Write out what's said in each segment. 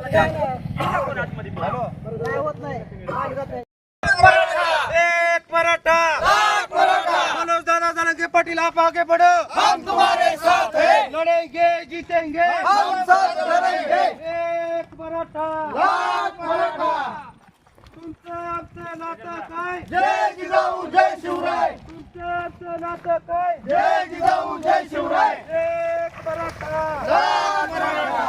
एक मराठा मनोज दादा जरांगे पाटिल आप आगे बढ़ो। हम तुम्हारे साथ हैं। लड़ेंगे जीतेंगे। हम साथ लड़ेंगे। एक मराठा मराठा तुमचं आमचं नातं काय? जय जिजाऊ जय शिवराय। तुमचं आमचं नातं काय? जय जिजाऊ जय शिवराय। एक मराठा एक मराठा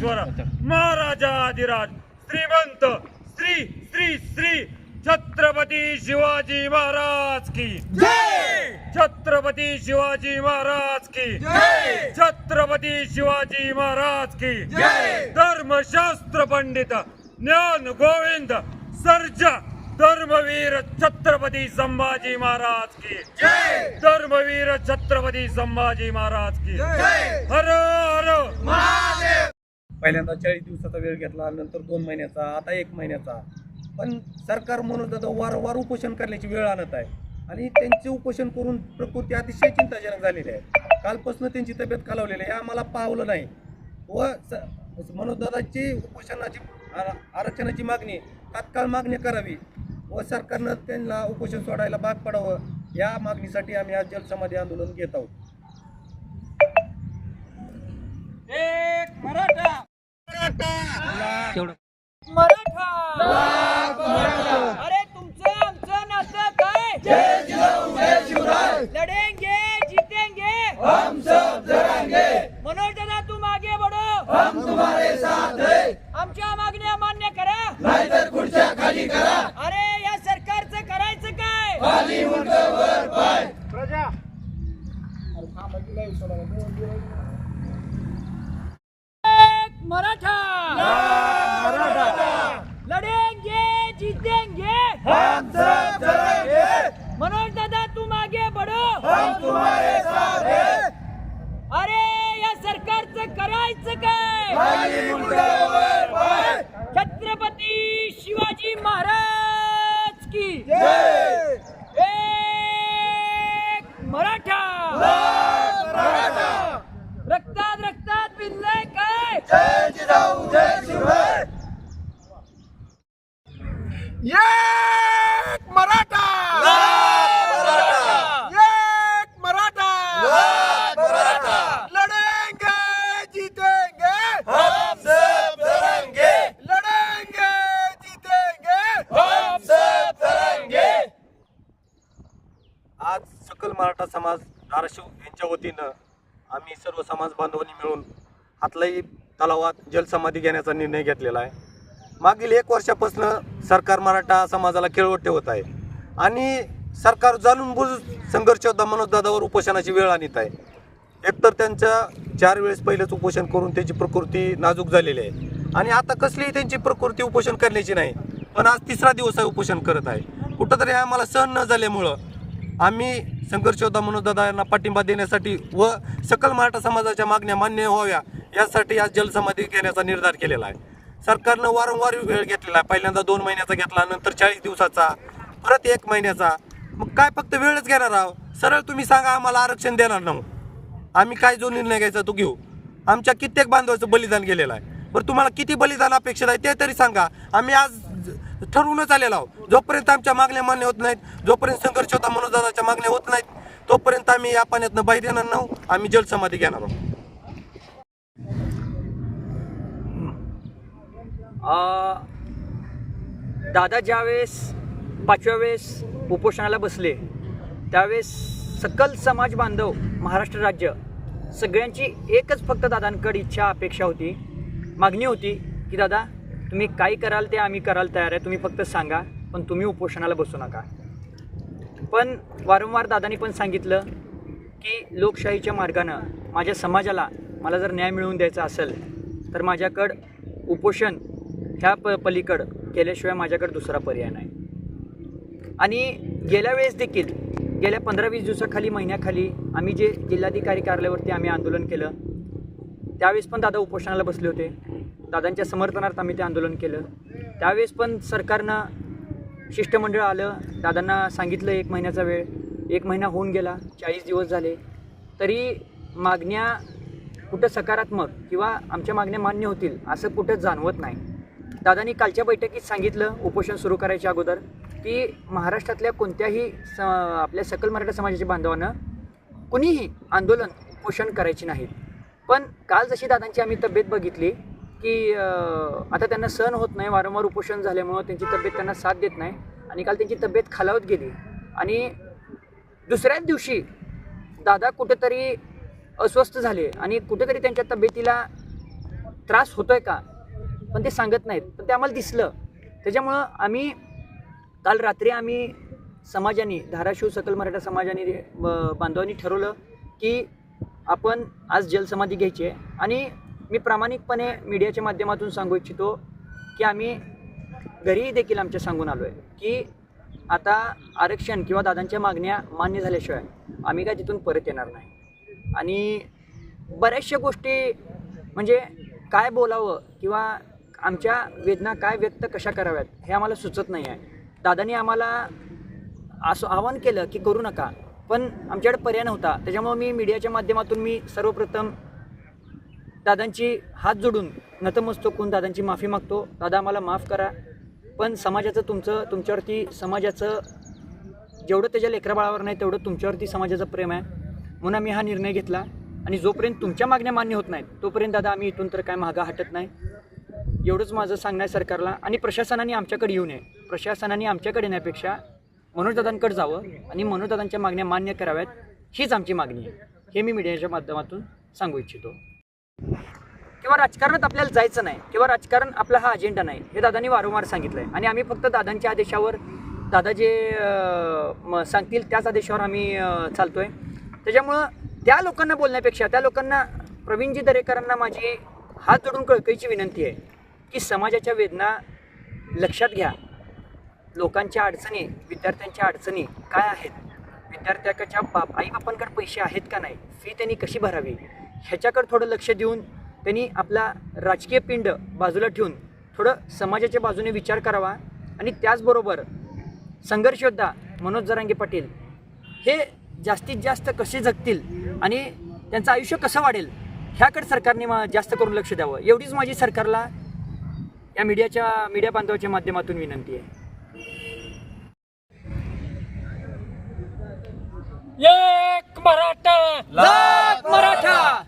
सिंहासनाधीश्वर महाराजाधिराज श्रीमंत श्री श्री श्री छत्रपती शिवाजी महाराज की. छत्रपती शिवाजी महाराज की. छत्रपती शिवाजी महाराज की. धर्मशास्त्र पंडित ज्ञान गोविंद सर्जा धर्मवीर छत्रपती संभाजी महाराज की. धर्मवीर छत्रपती संभाजी महाराज की. हर हर. पहिल्यांदा चाळीस दिवसाचा वेळ घेतला नंतर दोन महिन्याचा आता एक महिन्याचा. पण सरकार म्हणून दादा वारंवार उपोषण करण्याची वेळ आणत आहे. आणि त्यांचे उपोषण करून प्रकृती अतिशय चिंताजनक झालेली आहे. कालपासून त्यांची तब्येत खालावलेली आहे. आम्हाला पावलं नाही. व स- मनोजदादाची उपोषणाची आरक्षणाची मागणी तात्काळ मागणी करावी. व सरकारनं त्यांना उपोषण सोडायला भाग पडावं. या मागणीसाठी आम्ही आज जलसमाधी आंदोलन घेत आहोत. मराठा. अरे तुमचं आमचं नातं काय? लढेंगे जीतेंगे. हम सब लड़ेंगे मनोज दादा तुम आगे बढ़ो हम तुम्हारे साथ हैं. आमच्या मागण्या मान्य करा. नाहीतर खुर्च्या खाली करा अरे या सरकारचं करायचं काय प्रजा एक मराठा लड़ेंगे जीतेंगे हम सब लड़ेंगे मनोज दादा तुम आगे बढ़ो हम तुम्हारे साथ हैं अरे या सरकारचं करायचं काय छत्रपती शिवाजी महाराज की एक मराठा! रक्तात रक्तात भिनलंय काय? एक मराठा एक मराठा लड़ेंगे जीतेंगे हम सब लड़ेंगे लड़ेंगे जीतेंगे हम सब लड़ेंगे आज सकल मराठा समाज धाराशिव यांच्या वतीनं आम्ही सर्व समाज बांधवांनी मिळून हातलाई तलावात जलसमाधी घेण्याचा निर्णय घेतलेला आहे. मागील एक वर्षापासून सरकार मराठा समाजाला खेळवत ठेवत आहे आणि सरकार जाणून बुजून संघर्ष योद्धा मनोजदादावर उपोषणाची वेळ आणत आहे. एकतर त्यांच्या चार वेळेस पहिलंच उपोषण करून त्यांची प्रकृती नाजूक झालेली आहे. आणि आता कसलीही त्यांची प्रकृती उपोषण करण्याची नाही पण आज तिसरा दिवस आहे उपोषण करत आहे. कुठंतरी आम्हाला सहन न झाल्यामुळं आम्ही संघर्ष योद्धा दादा यांना पाठिंबा देण्यासाठी व सकल मराठा समाजाच्या मागण्या मान्य व्हाव्या यासाठी आज जलसमाधी घेण्याचा निर्धार केलेला आहे. सरकारनं वारंवार वेळ घेतलेला आहे. पहिल्यांदा दोन महिन्याचा घेतला नंतर चाळीस दिवसाचा परत एक महिन्याचा. मग काय फक्त वेळच घेणार आहोत सरळ तुम्ही सांगा आम्हाला आरक्षण देणार नाही. आम्ही काय जो निर्णय घ्यायचा तो घेऊ. आमच्या कित्येक बांधवाचं बलिदान गेलेलं आहे. बरं तुम्हाला किती बलिदान अपेक्षित आहे ते तरी सांगा. आम्ही आज ठरवूनच आलेलो आहोत. जोपर्यंत आमच्या मागण्या मान्य होत नाहीत जोपर्यंत संघर्ष होता मनोदादाच्या मागण्या होत नाहीत तोपर्यंत आम्ही या पाण्यातनं बाहेर येणार नाही. आम्ही जलसमाधी घेणार आहोत. दादा ज्यावेळेस पाचव्या वेळेस उपोषणाला बसले त्यावेळेस सकल समाज बांधव महाराष्ट्र राज्य सगळ्यांची एकच फक्त दादांकडे इच्छा अपेक्षा होती. मागणी होती की दादा तुम्ही काय कराल ते आम्ही करायला तयार आहे. तुम्ही फक्त सांगा पण तुम्ही उपोषणाला बसू नका. पण वारंवार दादांनी पण सांगितलं की लोकशाहीच्या मार्गानं माझ्या समाजाला मला जर न्याय मिळवून द्यायचा असेल तर माझ्याकडं उपोषण ह्या प पलीकडं केल्याशिवाय माझ्याकडं दुसरा पर्याय नाही. आणि गेल्या वेळेस देखील गेल्या पंधरा वीस दिवसाखाली महिन्याखाली आम्ही जे जिल्हाधिकारी कार्यालयावरती आम्ही आंदोलन केलं त्यावेळेस पण दादा उपोषणाला बसले होते. दादांच्या समर्थनार्थ आम्ही ते आंदोलन केलं. त्यावेळेस पण सरकारनं शिष्टमंडळ आलं. दादांना सांगितलं एक महिन्याचा वेळ. एक महिना होऊन गेला. चाळीस दिवस झाले. तरी मागण्या कुठं सकारात्मक किंवा आमच्या मागण्या मान्य होतील असं कुठं जाणवत नाही. दादांनी कालच्या बैठकीत सांगितलं उपोषण सुरू करायच्या अगोदर की महाराष्ट्रातल्या कोणत्याही स आपल्या सकल मराठा समाजाच्या बांधवानं कुणीही आंदोलन उपोषण करायची नाहीत पण काल जशी दादांची आम्ही तब्येत बघितली की आता त्यांना सहन होत नाही वारंवार उपोषण झाल्यामुळं त्यांची तब्येत त्यांना साथ देत नाही. आणि काल त्यांची तब्येत खालावत गेली. आणि दुसऱ्याच दिवशी दादा कुठेतरी अस्वस्थ झाले आणि कुठेतरी त्यांच्या तब्येतीला त्रास होतोय का? पण ते सांगत नाहीत. पण ते आम्हाला दिसलं. त्याच्यामुळं आम्ही काल रात्री आम्ही समाजाने धाराशिव सकल मराठा समाजाने ब- बांधवांनी ठरवलं की आपण आज जलसमाधी घ्यायची आहे. आणि मी प्रामाणिकपणे मीडियाच्या माध्यमातून सांगू इच्छितो की आम्ही घरीही देखील आमच्या सांगून आलो आहे की आता आरक्षण किंवा दादांच्या मागण्या मान्य झाल्याशिवाय आम्ही काय तिथून परत येणार नाही. आणि बऱ्याचशा गोष्टी म्हणजे काय बोलावं किंवा आमच्या वेदना काय व्यक्त कशा कराव्यात हे आम्हाला सुचत नाही आहे. दादांनी आम्हाला असं आवाहन केलं की करू नका पण आमच्याकडे पर्याय नव्हता. त्याच्यामुळं मी मीडियाच्या माध्यमातून मी सर्वप्रथम दादांची हात जोडून नतमस्तक होऊन दादांची माफी मागतो. दादा आम्हाला माफ करा. पण समाजाचं तुमचं तुमच्यावरती समाजाचं जेवढं त्याच्या लेकराबाळावर नाही तेवढं तुमच्यावरती समाजाचं प्रेम आहे. म्हणून आम्ही हा निर्णय घेतला. आणि जोपर्यंत तुमच्या मागण्या मान्य होत नाहीत तोपर्यंत दादा आम्ही इथून तर काय मागा हटत नाही. एवढंच माझं सांगणं आहे सरकारला. आणि प्रशासनाने आमच्याकडे येऊ नये. प्रशासनाने आमच्याकडे येण्यापेक्षा मनोजदादांकडे जावं आणि मनोजदादांच्या मागण्या मान्य कराव्यात हीच आमची मागणी आहे. हे मी मीडियाच्या माध्यमातून सांगू इच्छितो. किंवा राजकारणात आपल्याला जायचं नाही किंवा राजकारण आपला हा अजेंडा नाही हे दादांनी वारंवार सांगितलं आहे आणि आम्ही फक्त दादांच्या आदेशावर दादा जे म- सांगतील त्याच आदेशावर आम्ही चालतो आहे त्याच्यामुळं त्या लोकांना बोलण्यापेक्षा त्या लोकांना प्रवीणजी दरेकरांना माझी हात जोडून कळकळीची विनंती आहे की समाजाच्या वेदना लक्षात घ्या. लोकांच्या अडचणी विद्यार्थ्यांच्या अडचणी काय आहेत? विद्यार्थ्याच्या बाप आईबापांकडे पैसे आहेत का नाही? फी त्यांनी कशी भरावी? ह्याच्याकडे थोडं लक्ष देऊन त्यांनी आपला राजकीय पिंड बाजूला ठेवून थोडं समाजाच्या बाजूने विचार करावा आणि त्याचबरोबर संघर्ष योद्धा मनोज जरांगे पाटील हे जास्तीत जास्त कसे जगतील आणि त्यांचं आयुष्य कसं वाढेल ह्याकडे सरकारने मा- जास्त करून लक्ष द्यावं. एवढीच माझी सरकारला या मीडियाच्या मीडिया बांधवाच्या माध्यमातून विनंती आहे. एक मराठा! लाख मराठा!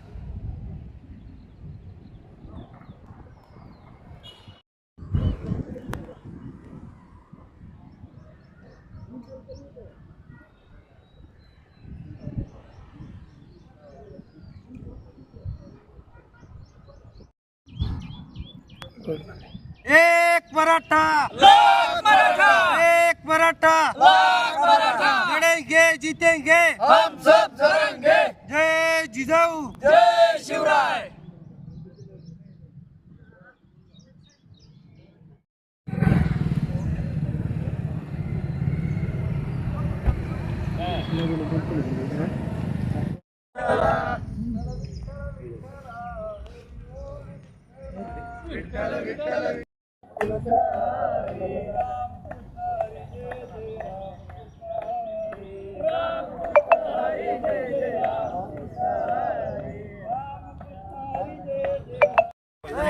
एक पराठा। पराठा। एक पराठा। पराठा। लड़ेंगे जीतेंगे। हम सब लड़ेंगे। जय जिजाऊ। जय शिवराय। Thank you.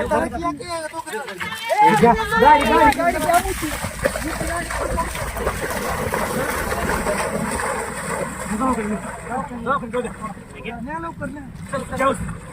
गाडी गाडी गाडी लवकर लवकर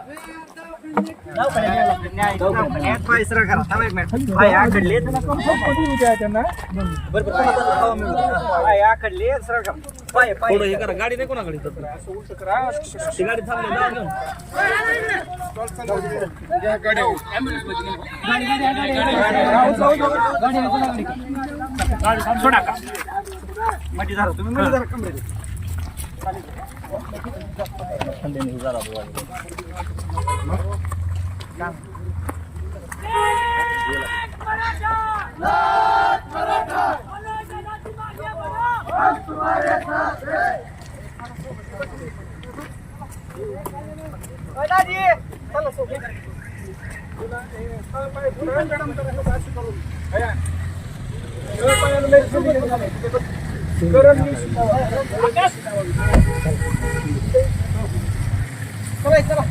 गाडी नाही कोणाकडे गाडी थांबली मटी झालं. तुम्ही 선배님 의자라 도와주고 Thank you. लागले एक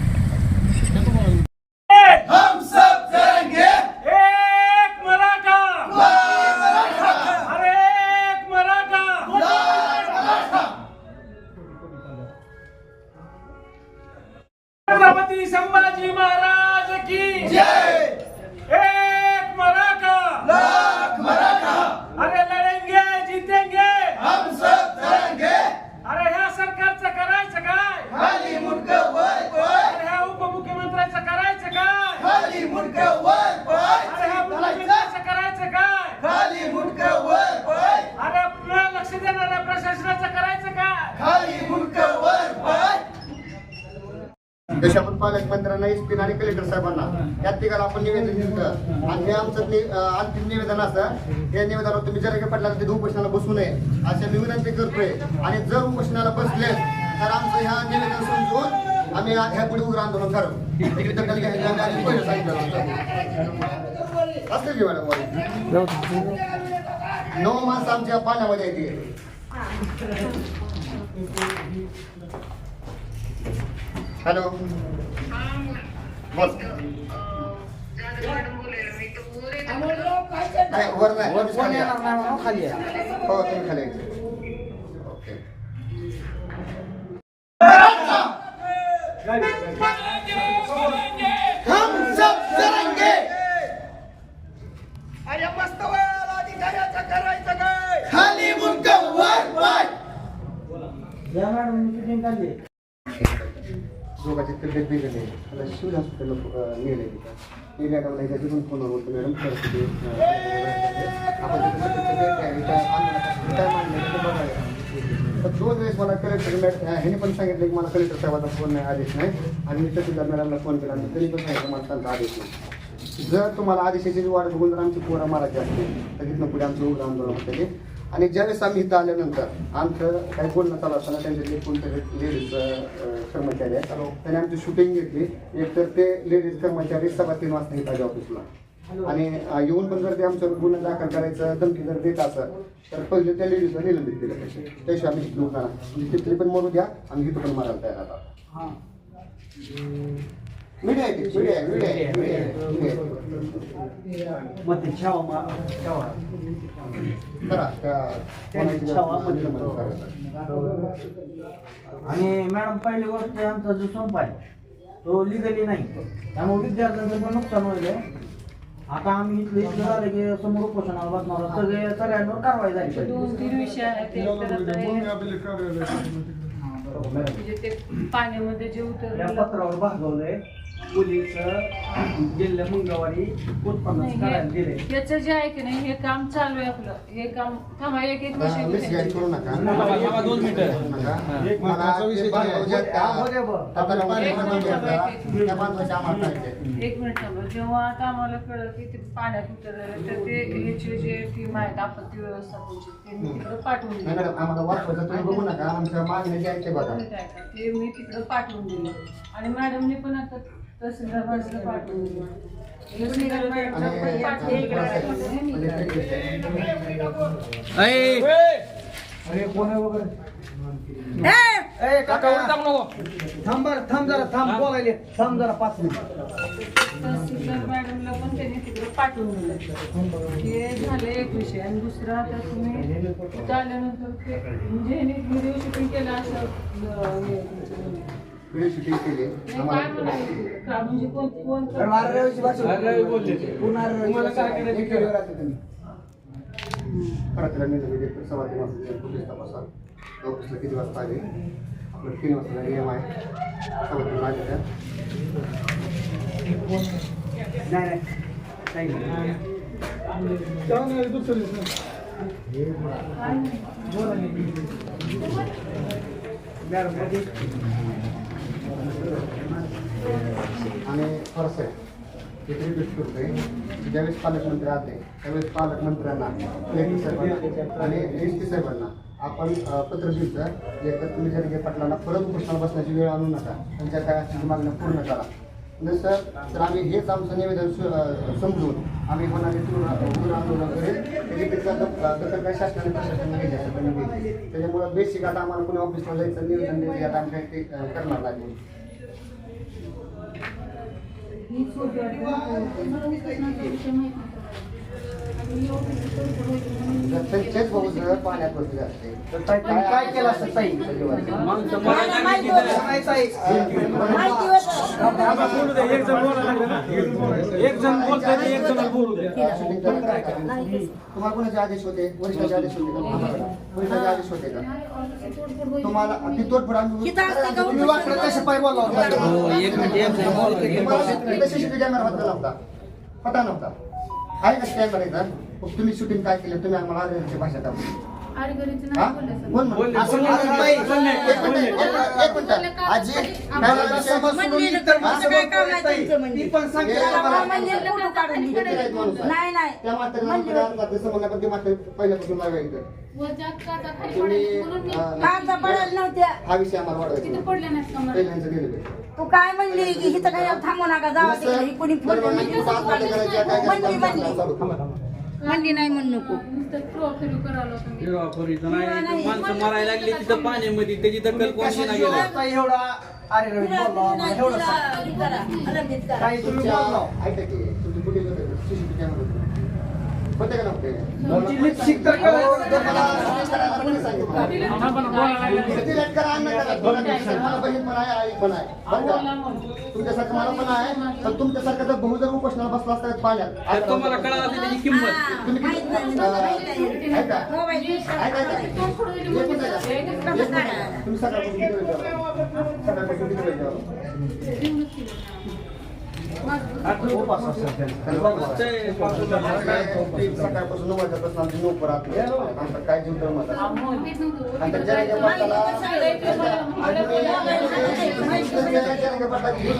पालकमंत्र्यांना एसपी आणि कलेक्टर साहेबांना या तिघाला आपण निवेदन दिलं आणि हे आमचं अंतिम निवेदन असं या निवेदनावर तुम्ही जर पडला तिथे उपोषणाला बसू नये. अशा मी विनंती करतोय. आणि जर उपोषणाला बसले तर आमचं ह्या निवेदन समजून आम्ही ह्या पुढे उग्र आंदोलन करू. सांगितलं. असते की मॅडम? नऊ माणसं आमच्या पाण्यामध्ये येते हॅलो. वर नाही वर खाली आहे. खाली आहे. हो तुम्ही खाली नेले ते मॅडमला एका तिथून फोनवर बोलतो मॅडम. परिस्थिती आपण काय मांडलं ते बघायला तर दोन वेळेस मला कलेक्टर ह्याने पण सांगितलं की मला कलेक्टर साहेबांचा फोन नाही आदेश नाही. आणि मी तहसीलदार मॅडमला फोन केला आणि त्यांनी पण सांगितलं मला त्यांचा आदेश नाही. जर तुम्हाला आदेशाची वाट बघून जर आमची पोरं मारायची असतील तर तिथनं पुढे आमचं उघडं आंदोलन होतं आणि ज्यावेळेस आम्ही इथं आल्यानंतर आमचं काही बोलणं चालू असताना त्यांच्यातले कोणतरी लेडीज कर्मचारी आहेत त्यांनी आमची शूटिंग घेतली. एकतर ते लेडीज कर्मचारी सव्वा तीन वाजता येत आले ऑफिसला आणि येऊन पण जर ते आमच्यावर गुन्हा दाखल करायचं धमकी जर देत असं तर पहिले त्या लेडीजला निलंबित केलं. पाहिजे त्याशिवाय आम्ही होता म्हणजे तिथली पण मरू द्या आणि इथं पण मारायला तयार आता आणि मॅडम पहिली गोष्ट आमचा जो संप आहे तो लिगली नाही. त्यामुळे विद्यार्थ्यांचं पण नुकसान होईल आता आम्ही इथलं इथलं झालं की समोर उपोषणाला बसणार आहोत. सगळे सगळ्यांवर कारवाई झाली पाहिजे. दोन तीन विषय आहेत. ते आता हे- म्हणजे ते पाण्यामध्ये जे या पत्रावर भागवलंय. पोलीस गेल्या मंगळवारी उत्पन्न करायला दिले याचं जे आहे की नाही हे काम चालू आहे आपलं. हे काम थांबा एक एक करू नका. दोन मिनिटं. ते. एक मिनिट. थांबा जेव्हा आता आम्हाला कळलं की ते पाण्यात उतरलेलं तर ते ह्याचे जे टीम आहेत आपत्ती व्यवस्थापनची त्यांनी तिकडं पाठवून नाही दिली मॅडम आम्हाला वाटतं तुम्ही बघू नका. आमच्या मागणी जे आहे ते बघा. ते मी तिकडं पाठवून दिलं. आणि मॅडमने पण आता थांब बरं थांब जरा थांब. बोलायले. थांब जरा पाच मिनिट. मॅडमला पण त्यांनी तिकडे पाठवून दिलं. हे झालं एक विषय. आणि दुसरा आता तुम्ही ते म्हणजे व्हिडिओ शूटिंग केलं असं हे. व्हिडिओ शूटिंग केले. नाही, म्हणजे तपासात. ऑफिसला किती वाजता आले? आपलं तीन वाजता नियम आहे. सव्वा तीन आले त्या आणि फरसे. तिथे एक होते ज्यावेळेस पालकमंत्री आले त्यावेळेस पालकमंत्र्यांना लेखी साहेबांना आणि एस टी साहेबांना आपण पत्र दिलं एक तर तुम्ही जर पाटलांना परत उपोषणाला बसण्याची वेळ आणू नका. त्यांच्या काय असतील मागण्या पूर्ण करा. म्हणजे नसं तर आम्ही हेच आमचं निवेदन सु- समजून आम्ही होणारे पूर्ण आंदोलन करेल. त्याची त्याचा दखल काही शासनाने प्रशासनाने घेतली त्याच्यामुळं बेसिक आता आम्हाला कोणी ऑफिसला जायचं निवेदन द्यायचं आता आम्ही काही ते करणार लागेल त्यांचेच भाऊ पाण्यात बसले असते ताई, तुम्हाला कोणाचे आदेश होते वरिष्ठाचे आदेश होते का वरिष्ठाचे आदेश होते का तुम्हाला ती तोडफोड आम्ही तुम्ही वाकडं कसे पाय बोलला होता? सीसीटीव्ही कॅमेरा नव्हता पता नव्हता आहे कसं काय करायचं मग तुम्ही शूटिंग काय केलं? तुम्ही आम्हाला भाषा दाखवली हा? हे म्हणजे माणूस आहे? नाही नाही पहिल्यापासून कांदा नव्हत्या हा विषय आम्हाला वाढवायचा ते. तू काय म्हणली की इथं काय थांबू नका जावा कोणी म्हणली. म्हणली करायचं, म्हणली. म्हणली नाही म्हणू नको. तुम्ही माणसं मारायला लागली तिथं पाण्यामध्ये त्याची दखल कोणी नाही गेला? एवढा अरे रवी बोलला एवढं सांग. ताई तुम्ही बोलला तुमचे लिपस्टिक तर कळलं. मला सांगितलं? पण आहे, तुमच्यासारखं मला पण आहे पण तुमच्यासारखं उपोषणाला बसला असतात पाण्यात तुम्हाला कळालं त्याची किंमत तुम्ही तुम्ही सकाळपासून किती वेळ सकाळपासून किती वेळ जेवला? खूप असं असेल त्यांचं. सकाळपासून वाजल्यापासून आमची नोकर आतली आहे. काय जीव तर मत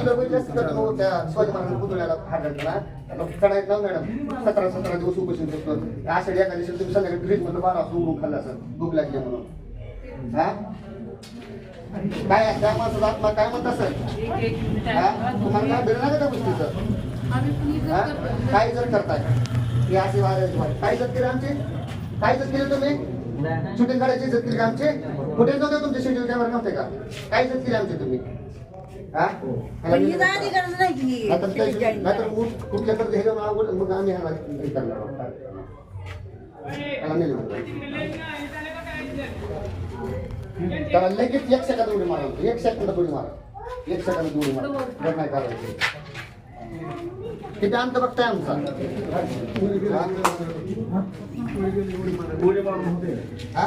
आणि जास्त त्या पुतळ्याला आता मॅडम सतरा सतरा दिवस उपोषण करतो आषाढी एका दिवशी तुम्ही संध्याकाळी फ्रीज मधलं बारा उघडून खाल्ला सर भूक लागली म्हणून हा काय? त्या माणसाचा आत्मा काय म्हणत असेल एक एक मिनिट हा? तुम्हाला काय भेटणार का त्या गोष्टीचं हा? काय जर करताय हे असे वाऱ्याचे वारे. काय इज्जत केली आमची काय इज्जत केली तुम्ही शूटिंग काढायची इज्जत केली का आमची कुठे नव्हते तुमचे शेड्यूल कॅमेरा नव्हते का काय इज्जत केली आमची तुम्ही? ह्याला पण मी- हिचा अधिकार नाही की नाहीतर त्या- नाहीतर कुठ- कुठल्याकडे हे जाऊन अवघड मग आम्ही ह्याला करणार आहोत. त्याला लगेच एक सेकंद उडी मारा एक सेकंद उडी मारा एक सेकंद उडी मारा जर नाही करायची किती अंत बघताय आमचा हा?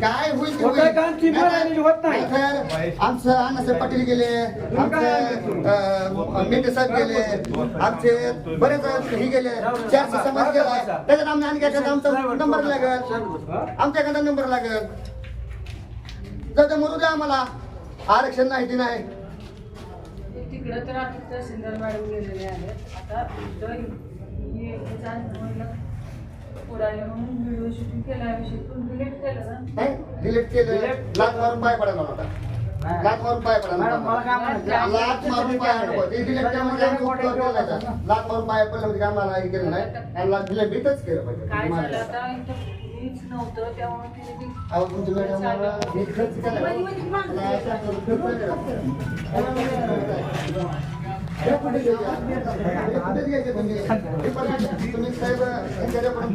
काय होईल ते होतंय होईल. का? आमची मनाने होत नाही. नाहीतर आमचं अण्णासाहेब पाटील गेले आमचे अं, मेटे साहेब गेले आमचे बरेच हे गेले चारशे समाज गेला त्याच्यात आम्ही आणखी एखादा आमचा नंबर लागेल आमच्या एखादा नंबर लागेल दे, मरू द्या आम्हाला. आरक्षण नाही ते नाही. तिकडं तर आता तहसीलदार मॅडम गेलेले आहेत. आता म्हणून व्हिडिओ शूटिंग केला विषय पण डिलीट केलं ना. डिलीट केलं. लात मारून पाय लात मारून पाय पडायला मॅडम मला काय नव्हता. म्हणायचं लात मारून पाय नको. ते डिलीट केलं म्हणजे आम्ही उपकार केला नाही. लात मारून पाय पडलं म्हणजे आम्हाला हे केलं नाही. आणि लात डिलीटच केलं काय झालं पाहिजे आता नव्हतं त्यामुळे तिने ती- अहो तुमच्या मॅडमला हे खर्च केला मध्ये मध्ये माणसं काय शासनाचं खर्च केला. हे कुठे घ्यायचे? हे कुठे घ्यायचे तुम्ही? हे बघा, तुम्ही साहेब यांच्याकडे पण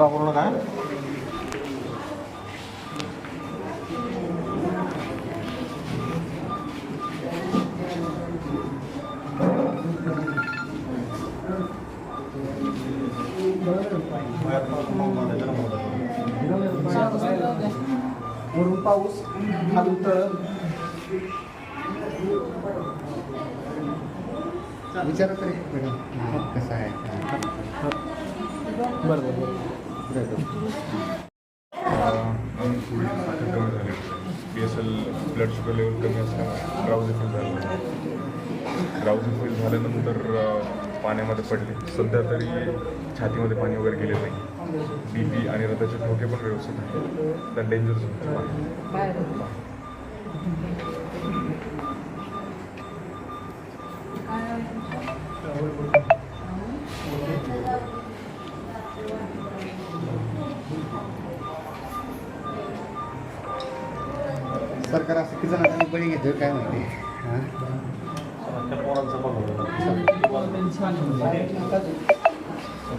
वरून पाऊस खालून तळ विचारा तरी मॅडम कसं आहे? कमी झाली P S L blood sugar level कमी असल्यामुळे ड्राउझी फील झालं. ड्राउझी फील झाल्यानंतर पाण्यामध्ये पडले. सध्या तरी छातीमध्ये पाणी वगैरे गेले नाही. बी पी आणि रथाचे ठोके पण व्यवस्थित आहेत. तर डेंजर झोन सरकार असं किती जणांनी बळी घेतोय काय माहिती? हां?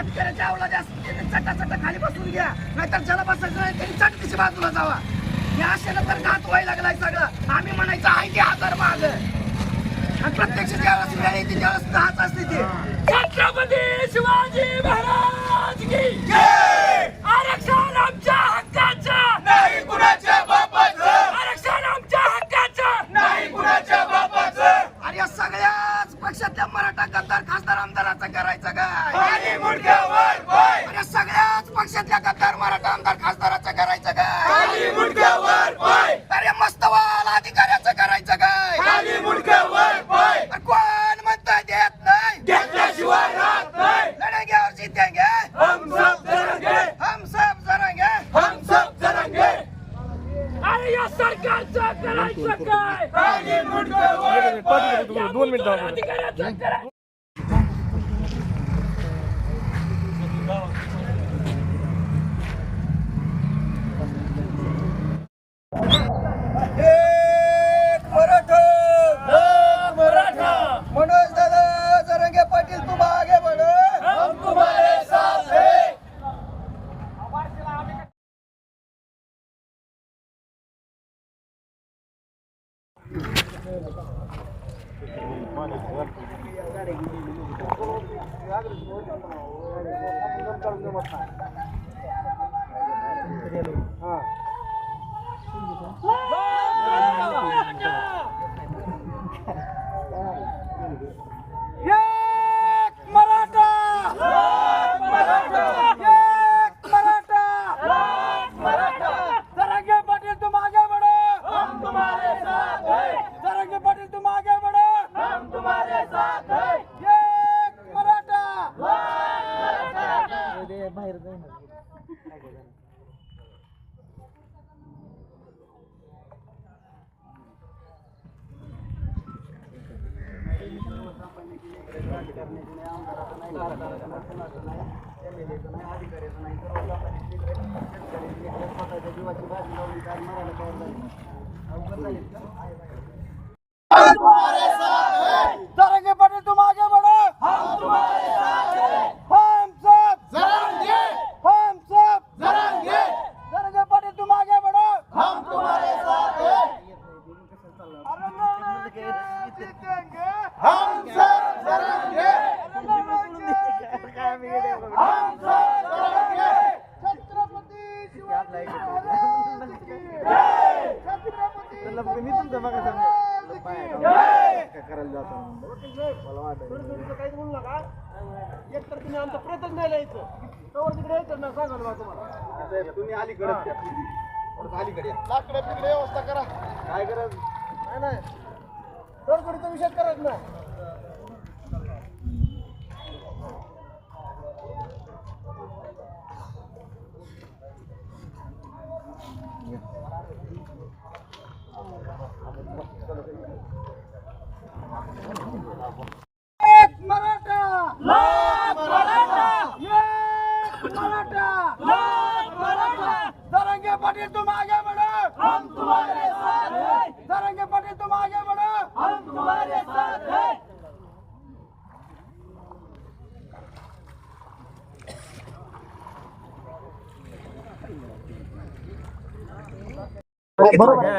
शेतकऱ्याच्या अवलाद असते चटा चटा खाली बसून घ्या. नाहीतर ज्याला बसायचं नाही त्यांनी चटकीची बाजूला जावा. या अशाला तर घात व्हायला लागलाय सगळं. आम्ही म्हणायचं आहे की हजार माग. आणि प्रत्यक्ष ज्यावेळेस वेळ येते त्यावेळेस घात असते ते. छत्रपती शिवाजी महाराज की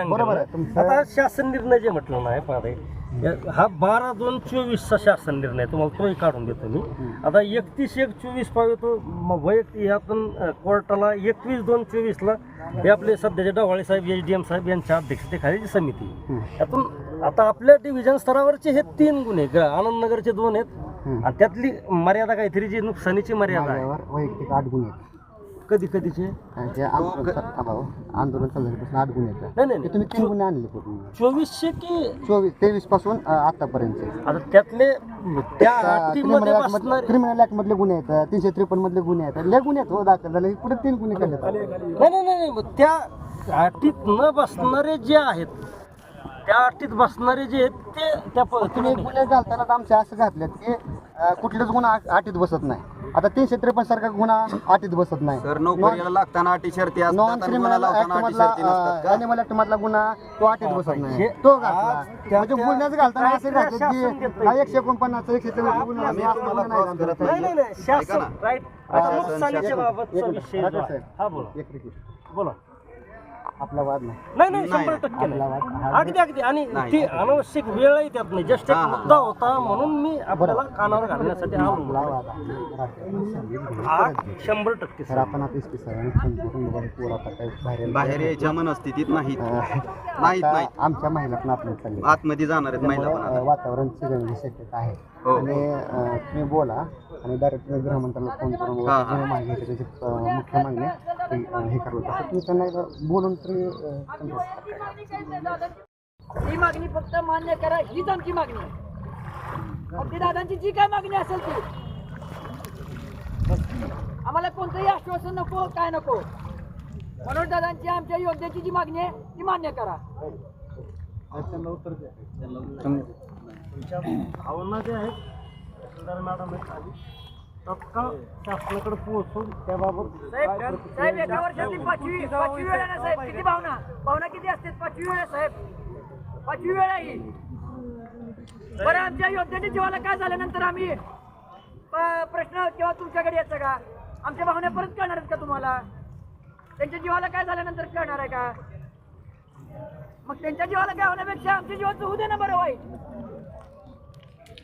बरोबर आहे तुमचं आता शासन निर्णय जे म्हटलं नाही पारे हा बारा दोन चोवीसचा शासन निर्णय तुम्हाला तोही काढून देतो मी. आता एकतीस एक चोवीस पावे तो म- वैयक्तिक अ, कोर्टाला एकवीस दोन चोवीसला हे आपले सध्याचे डवाळे साहेब एच डी एम साहेब यांच्या अध्यक्षतेखाली जी समिती. आहे. यातून आता आपल्या डिव्हिजन स्तरावरचे हे तीन गुन्हे ग- आनंदनगरचे दोन आहेत. आणि त्यातली मर्यादा काहीतरी जी नुकसानीची मर्यादा आहे. माझ्यावर वैयक्तिक आठ गुन्हे आहेत. कधी कधीचे? आंदोलन थांबा हो. आंदोलन चालू झाल्यापासून आठ गुन्हे आहेत नाही, नाही, ते तुम्ही तीन गुन्हे आणले पूर्ण चोवीसशे की चोवीस तेवीसपासून अं, आतापर्यंत आता त्यातले त्या अटीमध्ये बसणारे क्रिमिनल ऍक्ट मधले गुन्हे आहेत. तीनशे त्रेपन्न मधले गुन्हे आहेत. लय गुन्हे आहेत हो दाखल झाले. पुढे तीन गुन्हे केले नाही नाही नाही नाही. मग त्या अटीत न बसणारे जे आहेत त्या अटीत बसणारे जे आहेत ते त्या तुम्ही गुन्हे घालताना तर आमचे असं घातलेत की अं, कुठलेच गुन्हा आ- अटीत बसत नाही. आता तीनशे त्रेपन्न सारखा गुन्हा अटीत बसत नाही. नोकरीला लागताना अटी शर्ती नॉन आणि गुन्हा क्रिमिनल ऍक्ट लावताना अटी मधला शर्ती नसतात का? अॅनिमल ऍक्ट मधला गुन्हा तो अटीत बसत नाही. तो घातला. म्हणजे गुन्ह्याच घालताना असे घातले की? हा एकशे एकोणपन्नास एकशे चौदा गुन्हा आम्ही असं तुम्हाला नाही क्रॉस करत नाही नाही नाही. शासन राईट शासन- नुकसानीच्या शासन- बाबतचा एक- विषय जो राकेश आहे. साहेब. हा बोला. एक रिक्वेस्ट बोला. आपला वाद नाही. नाही नाही शंभर टक्के आपला नाही वाद हा अगदी अगदी. आणि ती अनावश्यक वेळही त्यात नाही जस्ट एक मुद्दा होता म्हणून मी आपल्याला कानावर घालण्यासाठी आपला वाद आहे. हा शंभर टक्के तर आपण आता एस पी साहेबांनी फोन करून बघा पोर आता काही बाहेर बाहेर यायच्या मनस्थितीत नाहीत. आमच्या महिला पण आपल्या चालली. आतमध्ये जाणार आहेत महिला पण त्यामुळे, आता अं, वातावरण शक्यता आहे. हो. आणि अं, तुम्ही बोला. आणि डायरेक्ट तुम्ही गृहमंत्र्याला फोन करून हा, हा. जे मागणी आहे त्याची अं, मुख्य मागणी ती, अं, हे करावं तसं तुम्ही त्यांना एकदा बोलून अं, समजा. ही मागणी फक्त मान्य करा. हीच आमची मागणी आहे. ती दादांची जी काय मागणी असेल ती. आम्हाला कोणतंही आश्वासन नको काय नको. मनोज दादांची आमच्या योग्याची जी मागणी आहे ती मान्य करा. तुमच्या भावना ज्या आहेत तहसीलदार मॅडम आहेत आधी तत्काळ शासनाकडे पोहोचून त्याबाबत साहेब साहेब एका वर्षातली पाचवी पाचवी वेळ ना साहेब? किती भावना? भावना किती असते पाचवी वेळ साहेब. पाचवी वेळ आहे ही. बरं आमच्या योद्ध्याच्या जीवाला काय झाल्यानंतर आम्ही? प- प्रश्न किंवा तुमच्याकडे यायचा का? आमच्या भावना परत कळणार आहेत का तुम्हाला? त्यांच्या जीवाला काय झाल्यानंतर कळणार आहे का? मग त्यांच्या जीवाला काय होण्यापेक्षा आमच्या जीवाचं होऊ दे ना बरं वाईट.